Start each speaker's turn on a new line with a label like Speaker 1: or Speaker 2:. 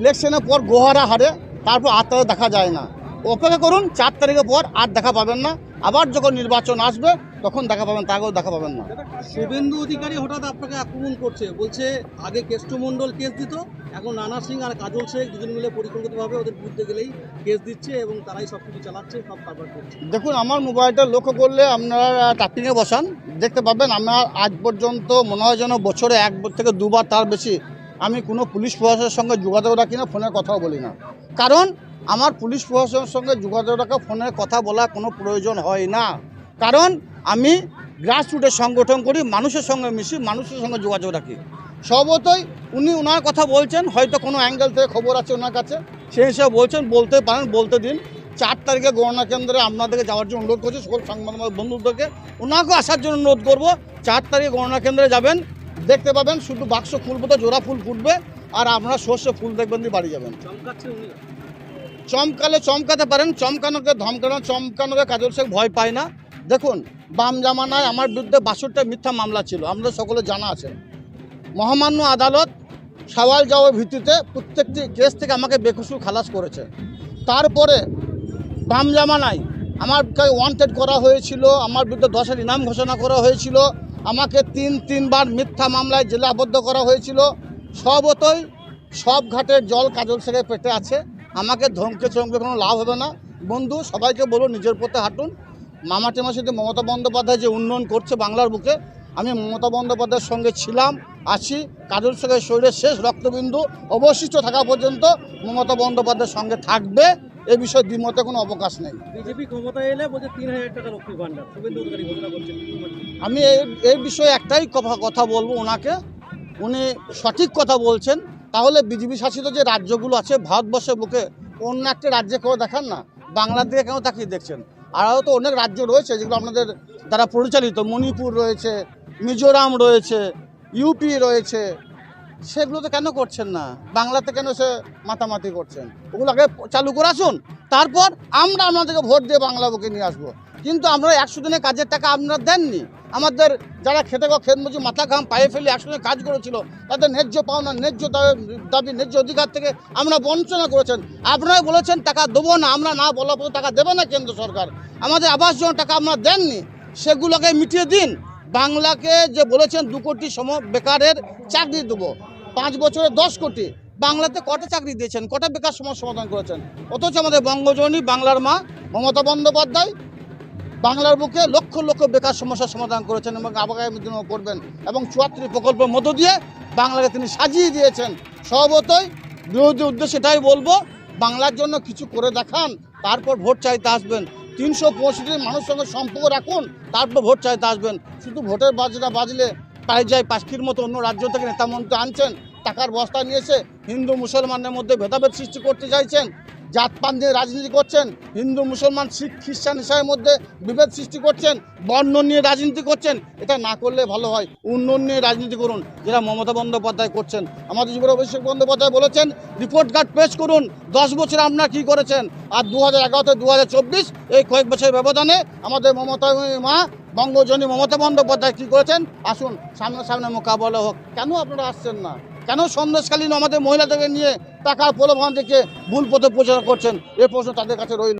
Speaker 1: ইলেকশনের পর গোহারা হারে তারপর আর তাদের দেখা যায় না। অপেক্ষা করুন চার তারিখের পর আর দেখা পাবেন না। আবার যখন নির্বাচন আসবে তখন দেখা পাবেন তাকেও দেখা পাবেন না।
Speaker 2: শুভেন্দু অধিকারী হঠাৎ আপনাকে আক্রমণ করছে। বলছে আগে কেষ্টমণ্ডল কেস দিত এখন নানা সিং আর কাজল শেখ দুজন মিলে পরিকল্পিতভাবে ওদের বিরুদ্ধে গেলেই কেস দিচ্ছে এবং তারাই সব কিছু চালাচ্ছে সব কারবার করছে।
Speaker 1: দেখুন আমার মোবাইলটা লক্ষ্য করলে আপনারা টাপিংয়ে বসান। দেখতে পাবেন আমার আজ পর্যন্ত মনে হয় যেন বছরে এক থেকে দুবার তার বেশি আমি কোনো পুলিশ প্রশাসনের সঙ্গে যোগাযোগ রাখি না ফোনে কথাও বলি না। কারণ আমার পুলিশ প্রশাসনের সঙ্গে যোগাযোগ রাখা ফোনে কথা বলা কোনো প্রয়োজন হয় না। কারণ আমি গ্রাসরুটের সংগঠন করি, মানুষের সঙ্গে মিশি, মানুষের সঙ্গে যোগাযোগ রাখি। স্বভাবতই উনি ওনার কথা বলছেন, হয়তো কোনো অ্যাঙ্গেল থেকে খবর আছে ওনার কাছে। সেই হিসাবে বলছেন, বলতে পারেন, বলতে দিন। চার তারিখে গণনা কেন্দ্রে আপনাদেরকে যাওয়ার জন্য অনুরোধ করছি, সকল সংবাদ বন্ধুদেরকে। ওনাকেও আসার জন্য অনুরোধ করব, চার তারিখে গণনা কেন্দ্রে যাবেন। দেখতে পাবেন শুধু বাক্স খুলবো তো জোড়া ফুল ফুটবে আর আপনারা সর্ষে ফুল দেখবেন দিয়ে বাড়ি যাবেন। চমকালে চমকাতে পারেন চমকানোকে ধমকানো চমকানোকে কাজল শেখ ভয় পায় না। দেখুন বাম জামানায় আমার বিরুদ্ধে বাষট্টি মিথ্যা মামলা ছিল আমাদের সকলে জানা আছে। মহামান্য আদালত সওয়াল যাওয়ার ভিত্তিতে প্রত্যেকটি কেস থেকে আমাকে বেকসুর খালাস করেছে। তারপরে বাম জামানায় আমার ওয়ান্টেড করা হয়েছিল আমার বিরুদ্ধে দশের ইনাম ঘোষণা করা হয়েছিল আমাকে তিন তিনবার মিথ্যা মামলায় জেলাবদ্ধ করা হয়েছিল। সবতই সব ঘাটের জল কাজল সেরে পেটে আছে। আমাকে ধমকে চমকে কোনো লাভ হবে না। বন্ধু, সবাইকে বলো নিজের পথে হাঁটুন। মামা টেমার সাথে মমতা বন্দ্যোপাধ্যায় যে উন্নয়ন করছে বাংলার বুকে, আমি মমতা বন্দ্যোপাধ্যায়ের সঙ্গে ছিলাম আছি কাজল শেখের শরীরের শেষ রক্তবিন্দু অবশিষ্ট থাকা পর্যন্ত মমতা বন্দ্যোপাধ্যায়ের সঙ্গে থাকবে। এ বিষয়ে দ্বিমতে কোনো অবকাশ নেই।
Speaker 2: বিজেপি ক্ষমতায় এলে বলছে তিন হাজার টাকা লক্ষ্মী ভান্ডার শুভেন্দু অধিকারী ঘোষণা করছে
Speaker 1: আমি এই এই বিষয়ে একটাই কথা কথা বলব ওনাকে। উনি সঠিক কথা বলছেন। তাহলে বিজেপি শাসিত যে রাজ্যগুলো আছে ভারতবর্ষের বুকে অন্য একটা রাজ্যে কেউ দেখান না বাংলার দিকে কেন তাকিয়ে দেখছেন। আরও তো অনেক রাজ্য রয়েছে যেগুলো আপনাদের দ্বারা পরিচালিত। মণিপুর রয়েছে মিজোরাম রয়েছে ইউপি রয়েছে সেগুলোতে কেন করছেন না? বাংলাতে কেন সে মাতামাতি করছেন? ওগুলো আগে চালু করে আসুন, তারপর আমরা আপনাদেরকে ভোট দিয়ে বাংলা বুকে নিয়ে আসব। কিন্তু আমরা একশো দিনের কাজের টাকা আপনারা দেননি। আমাদের যারা খেতে গো খেত মজুর মাথা ঘাম, পায়ে ফেলে দিনের কাজ করেছিল, তাদের ন্যায্য পাওনা, ন্যায্য দাবি- ন্যায্য অধিকার থেকে আমরা বঞ্চনা করেছেন। আপনারা বলেছেন টাকা দেবো না, আমরা না বলা পর্যন্ত টাকা দেবে না কেন্দ্র সরকার। আমাদের আবাস যোজনা টাকা আপনারা দেননি, সেগুলোকে মিটিয়ে দিন। বাংলাকে যে বলেছেন দু কোটি সম বেকারের চাকরি দেবো, পাঁচ বছরে দশ কোটি, বাংলাতে কটা চাকরি দিয়েছেন, কটা বেকার সমস্যা সমাধান করেছেন? অথচ আমাদের বঙ্গজনী বাংলার মা মমতা বন্দ্যোপাধ্যায় বাংলার বুকে লক্ষ লক্ষ বেকার সমস্যার সমাধান করেছেন এবং আগামী দিনেও করবেন এবং চুয়াত্তর প্রকল্পের মধ্য দিয়ে বাংলাকে তিনি সাজিয়ে দিয়েছেন। স্বভাবতই বিরোধী উদ্দেশ্যে এটাই বলব, বাংলার জন্য কিছু করে দেখান, তারপর ভোট চাইতে আসবেন। তিনশো পঁয়ষট্টি মানুষের সঙ্গে সম্পর্ক রাখুন, তারপর ভোট চাইতে আসবেন। শুধু ভোটের বাজনা বাজলে পাই যায় পাশকির মতো অন্য রাজ্য থেকে নেতা মন্ত্রী আনছেন, টাকার বস্তা নিয়েছে হিন্দু মুসলমানের মধ্যে ভেদাভেদ সৃষ্টি করতে চাইছেন। জাতপাত নিয়ে রাজনীতি করছেন, হিন্দু, মুসলমান, শিখ, খ্রিস্টান হিসাবের মধ্যে বিভেদ সৃষ্টি করছেন, বর্ণ নিয়ে রাজনীতি করছেন, এটা না করলে ভালো হয়। উন্নয়ন নিয়ে রাজনীতি করুন, যেটা মমতা বন্দ্যোপাধ্যায় করছেন। আমাদের যুবর অভিষেক বন্দ্যোপাধ্যায় বলেছেন, রিপোর্ট কার্ড পেশ করুন, দশ বছর আপনারা কী করেছেন? আর দু হাজার এগারো থেকে দু এই কয়েক বছরের ব্যবধানে আমাদের মমতা মা বঙ্গজনী মমতা বন্দ্যোপাধ্যায় কী করেছেন? আসুন সামনে সামনে মোকাবেলা হোক। কেন আপনারা আসছেন না? কেন সন্দেশকালীন আমাদের মহিলাদেরকে নিয়ে টাকার প্রলোভন দেখে ভুল পথে প্রচার করছেন? এ প্রশ্ন তাদের কাছে রইল।